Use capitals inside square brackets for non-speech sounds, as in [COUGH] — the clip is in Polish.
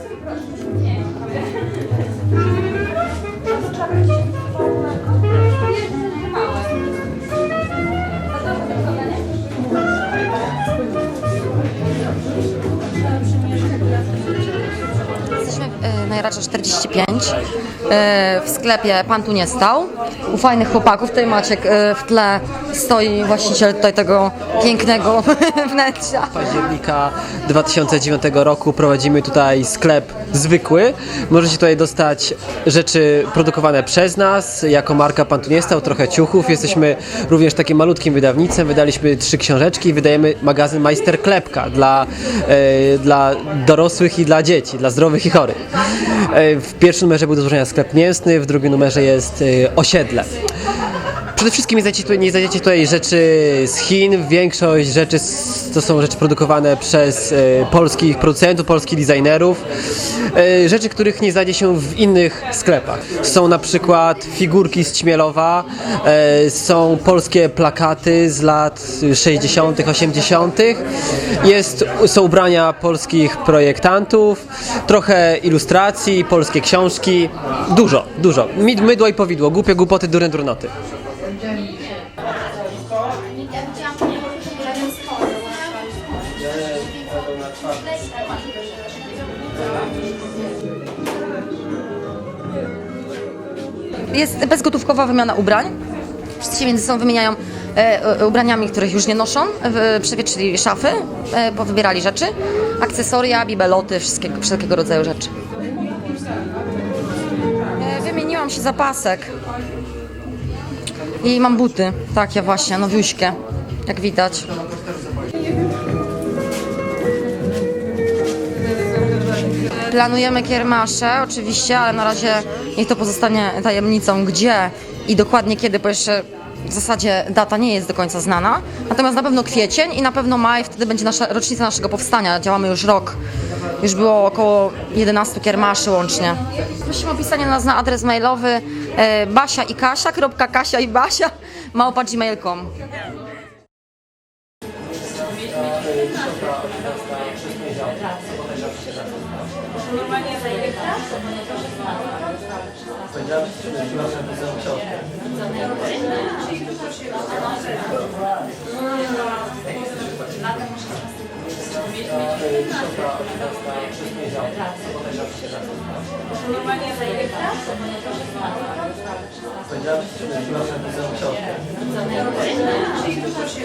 Jesteśmy e, na Jaracza 45. e, W sklepie Pan tu nie stał. U fajnych chłopaków. Tutaj Maciek e, w tle stoi właściciel tutaj tego pięknego [LAUGHS] wnętrza. października 2009 roku prowadzimy tutaj sklep zwykły. Możecie tutaj dostać rzeczy produkowane przez nas, jako marka Pan tu nie stał, trochę ciuchów. Jesteśmy również takim malutkim wydawnictwem. Wydaliśmy trzy książeczki i wydajemy magazyn Majster Klepka dla, dla dorosłych i dla dzieci, dla zdrowych i chorych. E, w pierwszym numerze był do złożenia sklep mięsny, w drugim numerze jest e, osiedle. Przede wszystkim nie znajdziecie tutaj, nie znajdziecie tutaj rzeczy z Chin. Większość rzeczy to są rzeczy produkowane przez e, polskich producentów, polskich designerów. E, rzeczy, których nie znajdzie się w innych sklepach. Są na przykład figurki z Ćmielowa, e, są polskie plakaty z lat 60., 80. Jest, są ubrania polskich projektantów, trochę ilustracji, polskie książki. Dużo, dużo. Mydło i powidło, głupie głupoty, durne durnoty. Jest bezgotówkowa wymiana ubrań. Wszyscy się między sobą wymieniają e, e, ubraniami, których już nie noszą. W, przewietrzyli szafy, e, powybierali rzeczy. Akcesoria, bibeloty, wszystkiego, wszelkiego rodzaju rzeczy. E, wymieniłam się za pasek. I mam buty, takie właśnie, nowiuśkie, jak widać. Planujemy kiermasze, oczywiście, ale na razie niech to pozostanie tajemnicą, gdzie i dokładnie kiedy, bo jeszcze w zasadzie data nie jest do końca znana. Natomiast na pewno kwiecień i na pewno maj, wtedy będzie nasza rocznica naszego powstania. Działamy już rok. Już było około 11 kiermaszy łącznie. Prosimy o pisanie nas na adres mailowy e, basia i kasia, kropka kasia i basia, małpa gmail.com. Powiedziałem, że Uszanowanie projekta? Powiedziałabym, że proszę o książkę. Czyli proszę